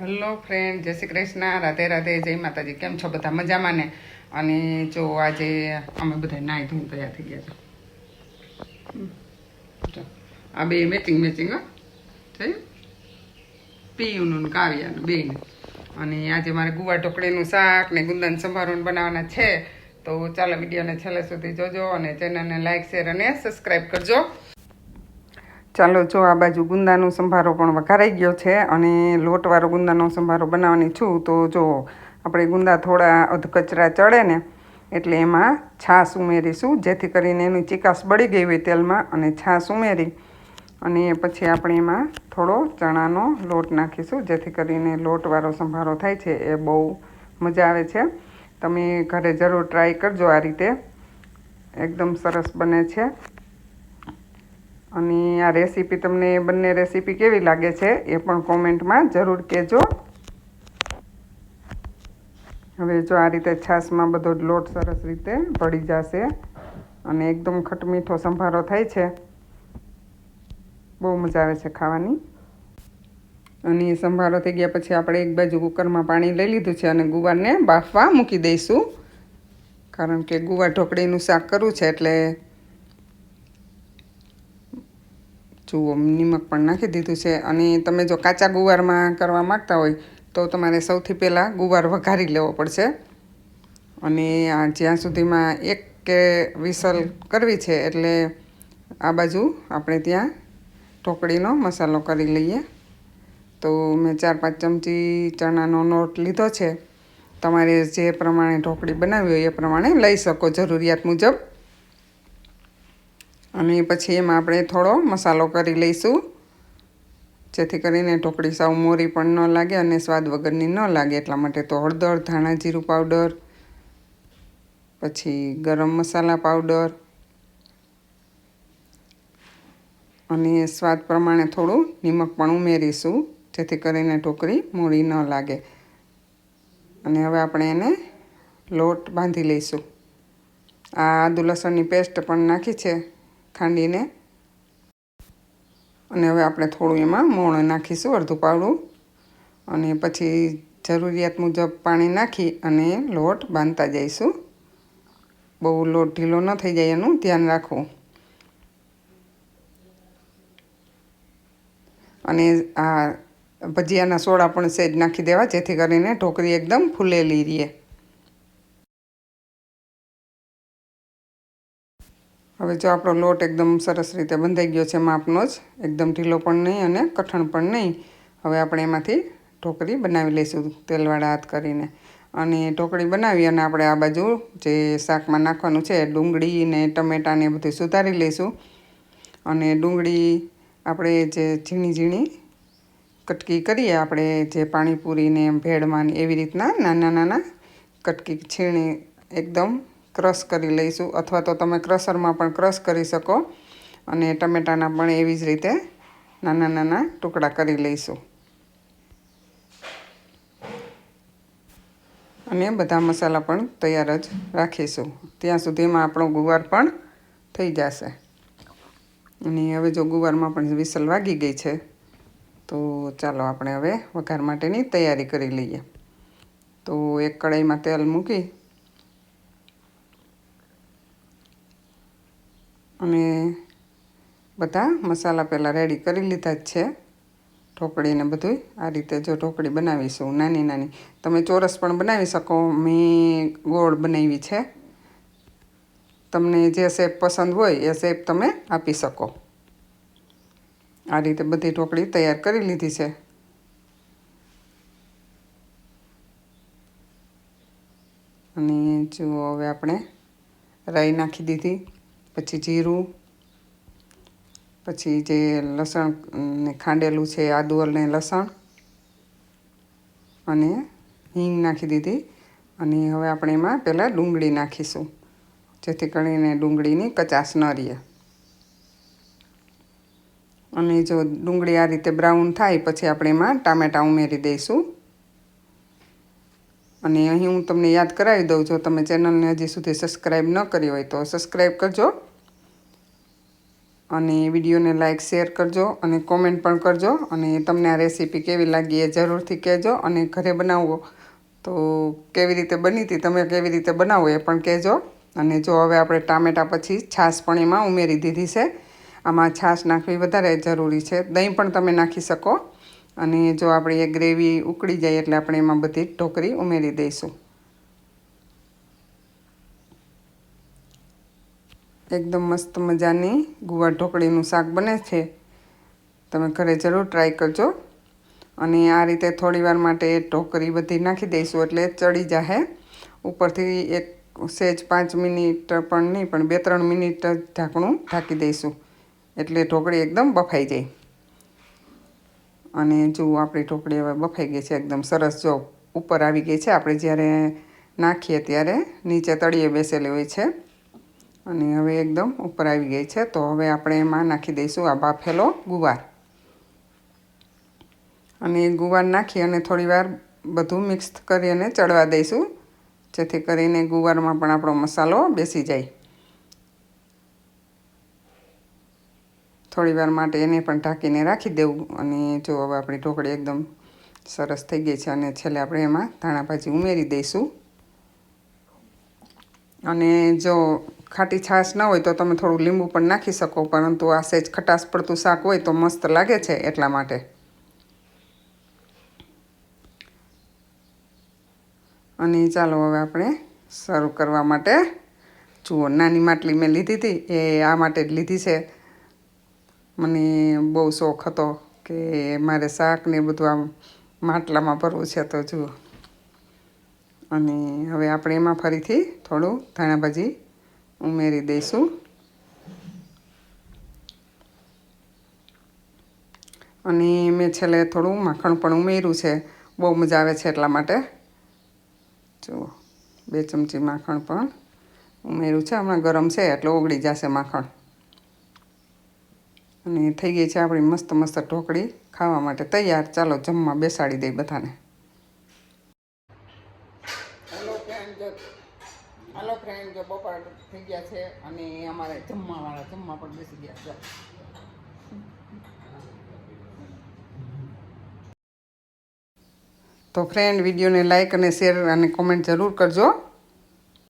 Hello friend, જય શ્રી કૃષ્ણ, રાધે રાધે, જય માતાજી. કેમ છો બધા? મજામાં ને? અને જો આજે અમે બધા નાહી ધોઈને તૈયાર થઈ ગયા છે. આ બે મેચિંગ મેચિંગ, હો. થયું? પીયુનું ને કાવ્યાનું બેન અને આજે મારે ગુવા ઢોકળીનું શાક ને ગુંદન સંભારોન બનાવવાના છે. તો ચાલો વિડીયોને છેલ્લે સુધી જોજો અને ચેનલને લાઇક શેર અને સબસ્ક્રાઈબ કરજો. ચાલો જો આ બાજુ ગુંદાનો સંભારો પણ વઘારાઈ ગયો છે અને લોટવાળો ગુંદાનો સંભારો બનાવવાની છું, તો જો આપણે ગુંદા થોડા અધકચરા ચડે ને, એટલે એમાં છાશ ઉમેરીશું, જેથી કરીને એની ચિકાસ બળી ગઈ હોય તેલમાં અને છાશ ઉમેરી અને પછી આપણે એમાં થોડો ચણાનો લોટ નાખીશું, જેથી કરીને લોટવાળો સંભારો થાય છે, એ બહુ મજા આવે છે. તમે ઘરે જરૂર ટ્રાય કરજો, આ રીતે. એકદમ સરસ બને છે. અને આ રેસીપી તમને બંને રેસીપી કેવી લાગે છે એ પણ કોમેન્ટમાં જરૂર કહેજો. હવે જો આ રીતે છાશમાં બધો લોટ સરસ રીતે ભળી જશે અને એકદમ ખટમીઠો સંભારો થાય છે. બહુ મજા આવે છે ખાવાની. અને સંભારો થઈ ગયા પછી આપણે એક બાજુ કુકરમાં પાણી લઈ લીધું છે અને ગુવારને બાફવા મૂકી દઈશું. કારણ કે ગુવાર ઢોકળીનું શાક કરવું છે એટલે જુઓ, નિમક પણ નાખી દીધું છે. અને તમે જો કાચા ગુવારમાં કરવા માગતા હોય, તો તમારે સૌથી પહેલાં ગુવાર વઘારી લેવો પડશે. અને આ જ્યાં સુધીમાં એક કે વિસલ કરવી છે, એટલે આ બાજુ આપણે ત્યાં ઢોકળીનો મસાલો કરી લઈએ. તો મેં ચાર પાંચ ચમચી ચણાનો લોટ લીધો છે. તમારે જે પ્રમાણે ઢોકળી બનાવી હોય, એ પ્રમાણે લઈ શકો જરૂરિયાત મુજબ. અને પછી એમાં આપણે થોડો મસાલો કરી લઈશું. જેથી કરીને ઢોકળી સાવ મોરી પણ ન લાગે અને સ્વાદ વગરની ન લાગે. એટલા માટે તો હળદર ધાણા જીરું પાવડર, પછી ગરમ મસાલા પાવડર અને સ્વાદ પ્રમાણે થોડું નિમક પણ ઉમેરીશું, જેથી કરીને ઢોકળી મોરી ન લાગે. અને હવે આપણે એને લોટ બાંધી લઈશું. આ આદુ લસણની પેસ્ટ પણ નાખી છે. ખાંડીને. અને હવે આપણે થોડું એમાં મોણ નાખીશું, અડધું પાવડું. અને પછી જરૂરિયાત મુજબ પાણી નાખી અને લોટ બાંધતા જઈશું. બહુ લોટ ઢીલો ન થઈ જાય એનું ધ્યાન રાખવું. અને આ ભજીયાના સોડા પણ સહેજ નાખી દેવા, જેથી કરીને ઢોકળી એકદમ ફૂલેલી રહે. હવે જો આપણો લોટ એકદમ સરસ રીતે બંધાઈ ગયો છે માપનો જ, એકદમ ઢીલો પણ નહીં અને કઠણ પણ નહીં. હવે આપણે એમાંથી ઢોકળી બનાવી લઈશું તેલવાળા હાથ કરીને. અને ઢોકળી બનાવી અને આપણે આ બાજુ જે શાકમાં નાખવાનું છે, ડુંગળી ને ટમેટાને બધું સુધારી લઈશું. અને ડુંગળી આપણે જે ઝીણી ઝીણી કટકી કરીએ, આપણે જે પાણીપુરીને ભેળમાં એવી રીતના નાના નાના કટકી છીણી એકદમ ક્રશ કરી લઈશું અથવા તો તમે ક્રશરમાં પણ ક્રશ કરી શકો અને ટમેટાના પણ એવી જ રીતે નાના નાના ટુકડા કરી લઈશું. અને બધા મસાલા પણ તૈયાર જ રાખીશું. ત્યાં સુધીમાં આપણો ગુવાર પણ થઈ જશે. અને હવે જો ગુવારમાં પણ વિસલ વાગી ગઈ છે, તો ચાલો આપણે હવે વઘાર માટેની તૈયારી કરી લઈએ. તો એક કડાઈમાં તેલ મૂકી અને બધા મસાલા પહેલાં રેડી કરી લીધા જ છે. ઢોકળીને બધું આ રીતે જો ઢોકળી બનાવીશું, નાની નાની. તમે ચોરસ પણ બનાવી શકો. મેં ગોળ બનાવી છે. તમને જે શેપ પસંદ હોય એ શેપ તમે આપી શકો. આ રીતે બધી ઢોકળી તૈયાર કરી લીધી છે. અને જો હવે આપણે રાઈ નાખી દીધી. પછી જીરું, પછી જે લસણ ખાંડેલું છે, આદુ અને લસણ અને હિંગ નાખી દીધી. અને હવે આપણે એમાં પહેલાં ડુંગળી નાખીશું, જેથી કરીને ડુંગળીની કચાશ ન રહે. અને જો ડુંગળી આ રીતે બ્રાઉન થાય, પછી આપણે એમાં ટામેટાં ઉમેરી દઈશું. અને અહીં હું તમને યાદ કરાવી દઉં જો તમે ચેનલને હજી સુધી સબસ્ક્રાઈબ ન કરી હોય તો સબસ્ક્રાઈબ કરજો. અને વિડીયોને લાઇક શેર કરજો અને કોમેન્ટ પણ કરજો અને તમને આ રેસીપી કેવી લાગી એ જરૂરથી કહેજો અને ઘરે બનાવો તો કેવી રીતે બની હતી, તમે કેવી રીતે બનાવો એ પણ કહેજો. અને જો હવે આપણે ટામેટા પછી છાશ પણ એમાં ઉમેરી દીધી છે. આમાં છાશ નાખવી વધારે જરૂરી છે. દહીં પણ તમે નાખી શકો. અને જો આપણી એ ગ્રેવી ઉકળી જાય એટલે આપણે એમાં બધી ઢોકરી ઉમેરી દઈશું. એકદમ મસ્ત મજાની ગુવાર ઢોકળીનું શાક બને છે. તમે ઘરે જરૂર ટ્રાય કરજો. અને આ રીતે થોડીવાર માટે ઢોકળી બધી નાખી દઈશું એટલે ચડી જાહે. ઉપરથી એક સેજ પાંચ મિનિટ પણ નહીં, પણ બે ત્રણ મિનિટ ઢાંકણું ઢાંકી દઈશું. એટલે ઢોકળી એકદમ બફાઈ જાય. અને જો આપણી ઢોકળી હવે બફાઈ ગઈ છે, એકદમ સરસ જો ઉપર આવી ગઈ છે, આપણે જ્યારે નાખીએ ત્યારે નીચે તળીએ બેસેલી હોય છે. અને હવે એકદમ ઉપર આવી ગઈ છે, તો હવે આપણે એમાં નાખી દઈશું આ બાફેલો ગુવાર. અને ગુવાર નાખી અને થોડીવાર બધું મિક્સ કરી અને ચડવા દઈશું, જેથી કરીને ગુવારમાં પણ આપણો મસાલો બેસી જાય. થોડીવાર માટે એને પણ ઢાંકીને રાખી દેવું. અને જો હવે આપણી ઢોકળી એકદમ સરસ થઈ ગઈ છે અને છેલ્લે આપણે એમાં ધાણા ભાજી ઉમેરી દઈશું. અને જો ખાટી છાશ ન હોય તો તમે થોડું લીંબુ પણ નાખી શકો, પરંતુ આ સહેજ ખટાશ પડતું શાક હોય તો મસ્ત લાગે છે એટલા માટે. અને ચાલો હવે આપણે સર્વ કરવા માટે. જુઓ, નાની માટલી મેં લીધી હતી, એ આ માટે જ લીધી છે. મને બહુ શોખ હતો કે મારે શાક ને બધું આમ માટલામાં ભરવું છે તો જુઓ. અને હવે આપણે એમાં ફરીથી થોડું ધાણા ભાજી ઉમેરી દઈશું. અને મેં છેલ્લે થોડું માખણ પણ ઉમેર્યું છે. બહુ મજા આવે છે એટલા માટે. જુઓ, બે ચમચી માખણ પણ ઉમેર્યું છે. હમણાં ગરમ છે, એટલે ઓગળી જશે માખણ. અને થઈ ગઈ છે આપણી મસ્ત મસ્ત ઢોકળી. ખાવા માટે તૈયાર. ચાલો જમવા બેસાડી દઈ બધાને. હેલો ફ્રેન્ડ જો હેલો ફ્રેન્ડ જો બપોર થઈ ગયા છે અને અમારે જમવાવાળા જમવા પણ બેસી ગયા છે. તો ફ્રેન્ડ વિડીયોને લાઇક અને શેર અને કોમેન્ટ જરૂર કરજો.